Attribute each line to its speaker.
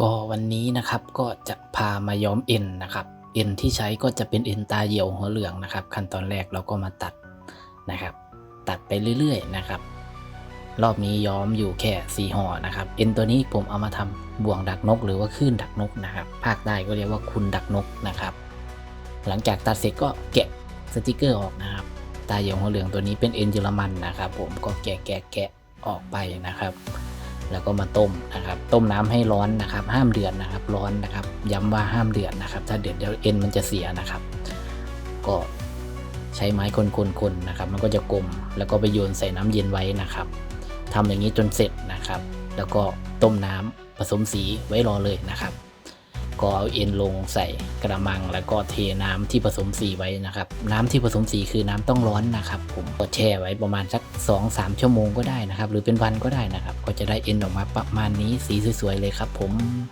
Speaker 1: ก็วันนี้นะครับก็จะพามาย้อมเอ็นนะครับเอ็นที่ใช้ก็จะเป็นเอ็นตาเหี่ยวหัวเหลืองนะครับ ขั้นตอนแรกเราก็มาตัดนะครับ ตัดไปเรื่อยๆนะครับ รอบนี้ย้อมอยู่แค่สีห่อนะครับเอ็นตัวนี้ผมเอามาทำบ่วงดักนก หรือว่าคลื่นดักนกนะครับภาคใต้ก็เรียกว่าคุณดักนกนะครับ หลังจากตัดเสร็จก็แกะสติกเกอร์ออกนะครับ ตาเหี่ยวหัวเหลืองตัวนี้เป็นเอ็นเยอรมันนะครับ ผมก็แกะแกะแกะออกไปนะครับ แล้วก็มาต้มนะครับ ต้มน้ำให้ร้อนนะครับ ห้ามเดือดนะครับ ร้อนนะครับ ย้ำว่าห้ามเดือดนะครับ ถ้าเดือดเดี๋ยวเอ็นมันจะเสียนะครับ ก็ใช้ไม้คนๆๆนะครับ มันก็จะกลมแล้วก็ไปโยนใส่น้ำเย็นไว้นะครับทำอย่างนี้จนเสร็จนะครับ แล้วก็ต้มน้ำผสมสีไว้รอเลยนะครับ ก็เอาเอ็นลงใส่กระมัง แล้วก็เทน้ำที่ผสมสีไว้นะครับ น้ำที่ผสมสีคือน้ำต้องร้อนนะครับ ผมก็แช่ไว้ประมาณสัก 2-3 ชั่วโมงก็ได้นะครับ หรือเป็นวันก็ได้นะครับ ก็จะได้เอ็นออกมาประมาณนี้สีสวยๆเลยครับ ผม